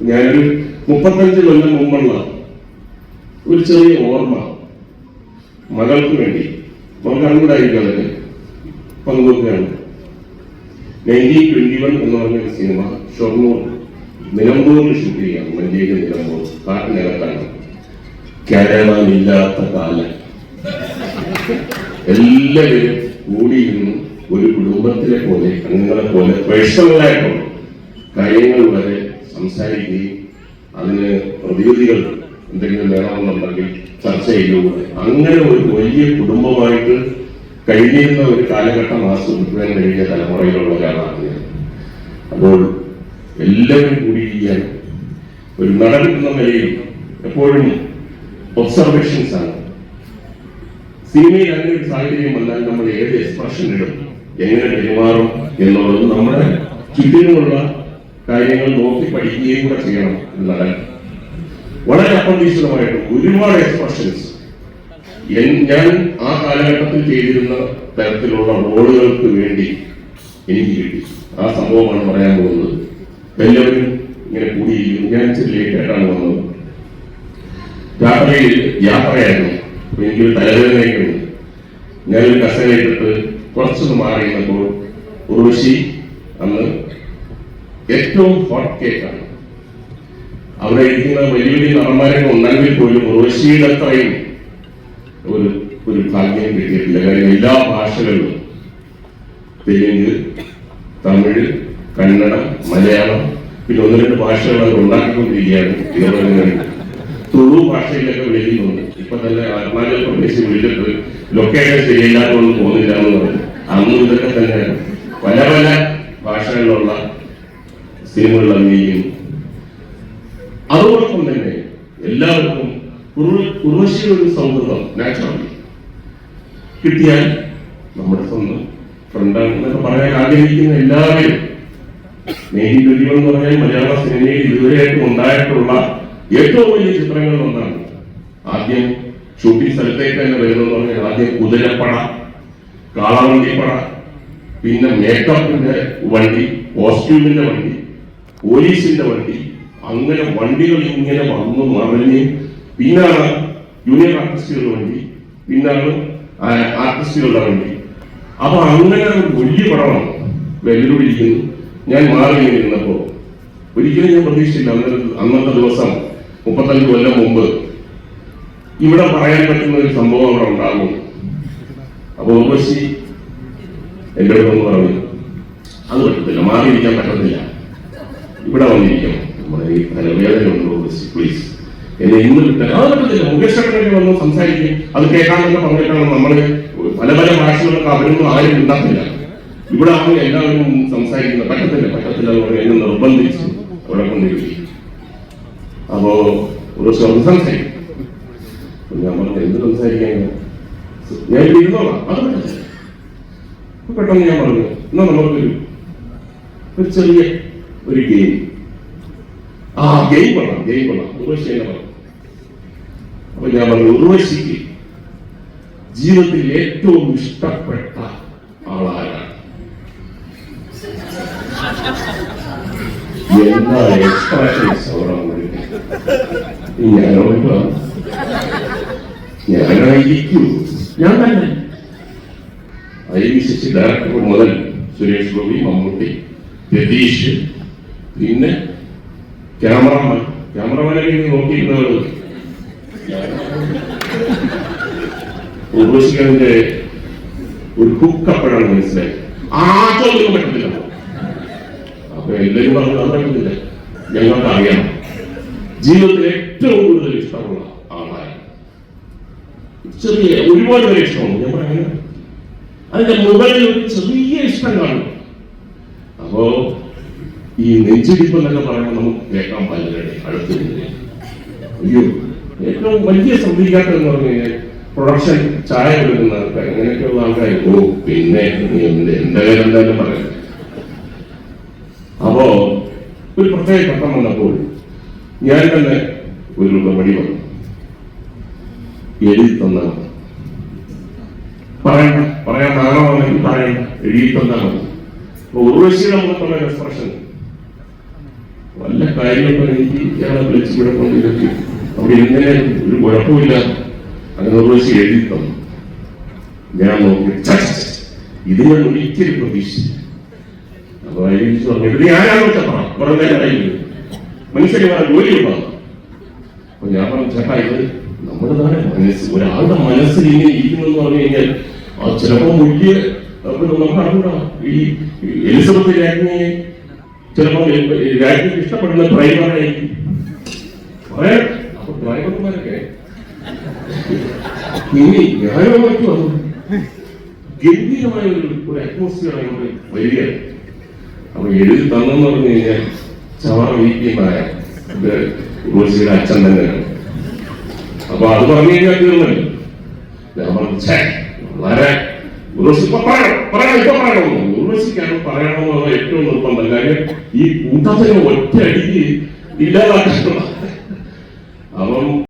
ഞാനൊരു മുപ്പത്തഞ്ച് കൊല്ലം മുമ്പുള്ള ഒരു ചെറിയ ഓർമ്മ മകൾക്ക് വേണ്ടി. മകൾക്ക് അങ്ങോട്ടായിരിക്കും അതിന് പങ്കുവെക്കുകയാണ്. നയന്റീൻ ട്വന്റി വൺ എന്ന് പറഞ്ഞ സിനിമ ഷൊർണൂർ നിലമ്പൂരിൽ ഷൂട്ട് ചെയ്യാം മഞ്ചേരി നിലമ്പൂർ കാട്ടിനകത്താണ് കേരളമില്ലാത്ത കാലം എല്ലാവരും കൂടിയിരുന്നു ഒരു കുടുംബത്തിലെ പോലെ അംഗങ്ങളെ പോലെ പേഴ്സണലായിട്ടുള്ള കാര്യങ്ങൾ വരെ സംസാരിക്കുകയും അതിന് പ്രതിവിധികൾ എന്തെങ്കിലും വേണമെന്നുണ്ടെങ്കിൽ ചർച്ച ചെയ്യുകയും അങ്ങനെ ഒരു വലിയ കുടുംബമായിട്ട് കഴിഞ്ഞിരുന്ന ഒരു കാലഘട്ടം ആസ്വദിക്കുവാൻ കഴിഞ്ഞ തലമുറയിലുള്ള ഒരാളാണ് അപ്പോൾ എല്ലാവരും കൂടിയിരിക്കാൻ ഒരു നടൻ എന്ന നിലയിൽ എപ്പോഴും ഒബ്സർവേഷൻസ് ആണ്. സിനിമയിൽ അങ്ങനെ ഒരു സാഹചര്യം വന്നാൽ നമ്മൾ ഏത് എക്സ്പ്രഷൻ ഇടും? എങ്ങനെ പെരുമാറും എന്നുള്ളത് നമ്മുടെ ചുറ്റിനുമുള്ള കാര്യങ്ങൾ നോക്കി പഠിക്കുകയും കൂടെ ചെയ്യണം എന്നുള്ളതാണ് വളരെ അപ്രതീക്ഷിതമായിട്ട് ഒരുപാട് എക്സ്പ്രഷൻസ് ഞാൻ ആ കാലഘട്ടത്തിൽ ചെയ്തിരുന്ന തരത്തിലുള്ള റോളുകൾക്ക് വേണ്ടി എനിക്ക് കിട്ടി. ആ സംഭവമാണ് പറയാൻ പോകുന്നത്. എല്ലാവരും ഇങ്ങനെ കൂടി ഞാൻ ഇച്ചിരി വന്നത്. രാത്രിയിൽ യാത്രയായിരുന്നു. അപ്പൊ എനിക്കൊരു തലവേദനയൊക്കെ ഞാനൊരു കസേരയിട്ടിട്ട് കുറച്ചൊന്ന് മാറി നിന്നപ്പോൾ അന്ന് ഏറ്റവും ഹോട്ട് കേക്കാണ് അവിടെ ഇരിക്കുന്ന വലിയ വലിയ നടന്മാരൊക്കെ ഉണ്ടെങ്കിൽ പോലും ഉർവശിയുടെ അത്രയും ഒരു ഒരു ഭാഗ്യം കിട്ടിയിട്ടില്ല. കാര്യം എല്ലാ ഭാഷകളിലും തെലുങ്ക് തമിഴ് കന്നഡ മലയാളം പിന്നെ ഒന്ന് രണ്ട് ഭാഷകൾ അവർ ഉണ്ടാക്കിക്കൊണ്ടിരിക്കുകയാണ് തുളു ഭാഷയിലൊക്കെ വിളിക്കുന്നുണ്ട് ഇപ്പൊ തന്നെ അരുണാചൽ പ്രദേശ് വിളിച്ചിട്ട് ലൊക്കേഷൻ ശരിയില്ലാത്തതൊന്നും തോന്നില്ല എന്ന് പറഞ്ഞു. അന്ന് ഇതൊക്കെ തന്നെ പല പല ഭാഷകളിലുള്ള സിനിമകൾ അഭിനയിക്കുന്നു അതോടൊപ്പം തന്നെ എല്ലാവർക്കും ഒരു സൗഹൃദം നാച്ചുറലി കിട്ടിയാൽ നമ്മുടെ സ്വന്തം ഫ്രണ്ടാണ് എന്നൊക്കെ പറയാൻ ആഗ്രഹിക്കുന്ന എല്ലാവരും നേരി ദുരിതം എന്ന് പറഞ്ഞാൽ മലയാള സിനിമയിൽ ഇതുവരെയായിട്ടും ഉണ്ടായിട്ടുള്ള ഏറ്റവും വലിയ ചിത്രങ്ങളിൽ ഒന്നാണ്. ആദ്യം ഷൂട്ടിംഗ് സ്ഥലത്തേക്ക് തന്നെ വരുന്നത് പറഞ്ഞാൽ ആദ്യം കുതിരപ്പട കാളവണ്ടിപ്പട പിന്നെ മേക്കപ്പിന്റെ വണ്ടി കോസ്റ്റ്യൂമിന്റെ വണ്ടി. പോലീസിന്റെ വണ്ടി അങ്ങനെ വണ്ടികൾ ഇങ്ങനെ വന്നു മറിഞ്ഞ് പിന്നാണ് ജൂനിയർ ആർട്ടിസ്റ്റുകളുടെ വണ്ടി പിന്നാണ് ആർട്ടിസ്റ്റുകളുടെ വണ്ടി. അപ്പൊ അങ്ങനെ വലിയ പടമാണ് വെല്ലുവിളിക്കുന്നു ഞാൻ മാറി ഇരുന്നപ്പോ ഒരിക്കലും ഞാൻ പ്രതീക്ഷിച്ചില്ല അന്നത്തെ അന്നത്തെ ദിവസം മുപ്പത്തഞ്ച് കൊല്ലം മുമ്പ് ഇവിടെ പറയാൻ പറ്റുന്ന ഒരു സംഭവം അവിടെ ഉണ്ടാകും. അപ്പൊ ഉർവശി എന്റെ അടുത്ത് പറഞ്ഞു അത് പറ്റത്തില്ല മാറിയിരിക്കാൻ പറ്റത്തില്ല. ഇവിടെ വന്നിരിക്കണം നമ്മുടെ ഈ സംസാരിക്കും. അത് കേൾക്കാമെന്ന് പറഞ്ഞിട്ടാണ് നമ്മൾ. പല പല ഭാഷകളൊക്കെ അവരൊന്നും ആരും ഉണ്ടാക്കില്ല ഇവിടെ എല്ലാവരും സംസാരിക്കുന്നത് പറ്റത്തില്ല പറ്റത്തില്ല എന്ന് പറഞ്ഞ് എന്നെ നിർബന്ധിച്ചു അവിടെ കൊണ്ടിരിക്കും. അപ്പോ ഒരു സ്വർഗം സംസാരിക്കും. ഞാൻ എന്ത് സംസാരിക്കാൻ ഞാൻ ഇരുന്നോളാം. അത് പെട്ടെന്ന് ഞാൻ പറഞ്ഞു എന്നാ നമുക്കൊരു ഒരു ചെറിയ ഒരു ഗെയിം ആ ഗെയിം കൊള്ളാം ഗെയിം കൊള്ളാം. ഉർവശി എന്നെ പറഞ്ഞു അപ്പൊ ഞാൻ പറഞ്ഞു ഉർവശിക്ക് ജീവിതത്തിൽ ഏറ്റവും ഇഷ്ടപ്പെട്ട ആളാരാണ്? എന്താ എക്സ്പ്രഷൻസ് അവിടെ ഞാനോട് ഞാൻ തന്നെ. ശശി ഡയറക്ടർ മുതൽ സുരേഷ് ഗോപി മമ്മൂട്ടി രതീഷ് പിന്നെ ക്യാമറമാൻ ക്യാമറമാനെ നോക്കിയിരുന്നത് ഉർവശിക്കന്റെ ഒരു കുക്കപ്പോഴാണ് മനസ്സിലായി ആ ചോദ്യം പറ്റത്തില്ല. അപ്പൊ എല്ലാവരും പറഞ്ഞു അത് പറ്റത്തില്ല. ഞങ്ങൾക്ക് അറിയാം ജീവിതത്തിൽ ഏറ്റവും കൂടുതൽ ഇഷ്ടമുള്ള ആളായി. ചെറിയ ഒരുപാട് പേരെ ഇഷ്ടമാണ് ഞാൻ പറയുന്നത് അതിന്റെ മുകളിൽ ഒരു ചെറിയ ഇഷ്ടം കാണും. ഈ നെഞ്ചിടിപ്പ് എന്നൊക്കെ പറയുമ്പോൾ നമുക്ക് കേൾക്കാൻ പാടില്ല അടുത്ത് നിന്ന്. അയ്യോ ഏറ്റവും വലിയ ശ്രദ്ധിക്കാത്തതെന്ന് പറഞ്ഞു കഴിഞ്ഞാൽ പ്രൊഡക്ഷൻ ചായ കൊടുക്കുന്ന ആൾക്കാർ അങ്ങനെയൊക്കെയുള്ള ആൾക്കാർ. ഓ പിന്നെ എന്റെ പേരെന്തായാലും പറയാം. അപ്പോ ഒരു പ്രത്യേക ഘട്ടം വന്നപ്പോൾ ഞാൻ തന്നെ ഒരു മടി വന്നു. എഴുതി തന്നാൽ മതി. പറയണ്ട പറയാൻ നാളാണെങ്കിൽ പറയണ്ട. എഴുതി തന്നാൽ മതി. ഉർവശിയുടെ മുഖത്തുള്ള എക്സ്പ്രഷൻ വല്ല കാര്യമൊക്കെ എനിക്ക് ഞങ്ങളെ അവിടെ എങ്ങനെ ഒരു കുഴപ്പമില്ല. അങ്ങനെ ഉർവശി എഴുതി തന്നു ഞാൻ നോക്കി ഇത് ഞാൻ ഒരിക്കലും പ്രതീക്ഷിച്ചു അപ്പൊ അയച്ചു പറഞ്ഞു ഇത് ഞാനാണ് നേരമായി മനുഷ്യന് വേറെ ജോലി ഉണ്ടാകും അപ്പൊ ഞാൻ പറഞ്ഞു ചേട്ടാ ഇത് നമ്മുടെ തന്നെ മനസ്സ് ഒരാളുടെ മനസ്സിൽ ഇങ്ങനെ ഇരിക്കുന്നെന്ന് പറഞ്ഞു കഴിഞ്ഞാൽ ആ ചിലപ്പോ വലിയ നമുക്ക് അറിഞ്ഞൂടാ ഈ എലിസബത്ത് രാജ്ഞിയെ ചിലപ്പോ രാജ്യത്ത് ഇഷ്ടപ്പെടുന്ന ഡ്രൈവറായിരിക്കും പറയാം അപ്പൊ ഡ്രൈവർമാരൊക്കെ ഇനി ഞാനോ മറ്റു വന്നു. ഗംഭീരമായ ഒരു ഒരു അറ്റ്മോസ്ഫിയർ അങ്ങോട്ട് വരികയാണ് അപ്പൊ എഴുതി തന്നെന്ന് പറഞ്ഞു കഴിഞ്ഞാൽ ചവറ ഇത് ഉർവശിയുടെ അച്ഛൻ തന്നെയാണ്. അപ്പൊ അത് പറഞ്ഞു കഴിഞ്ഞാൽ തീർന്നല്ലോ ഞാൻ പറഞ്ഞു വളരെ ഇപ്പൊ പറയണം പറയണം ഇപ്പൊ പറയണം. ഉർവശിക്കാണ് പറയണമെന്നുള്ള ഏറ്റവും നിർബന്ധം കാര്യം ഈ കൂട്ടത്തിന് ഒറ്റ അടിക്ക് ഇല്ലാതാക്കണം അവൻ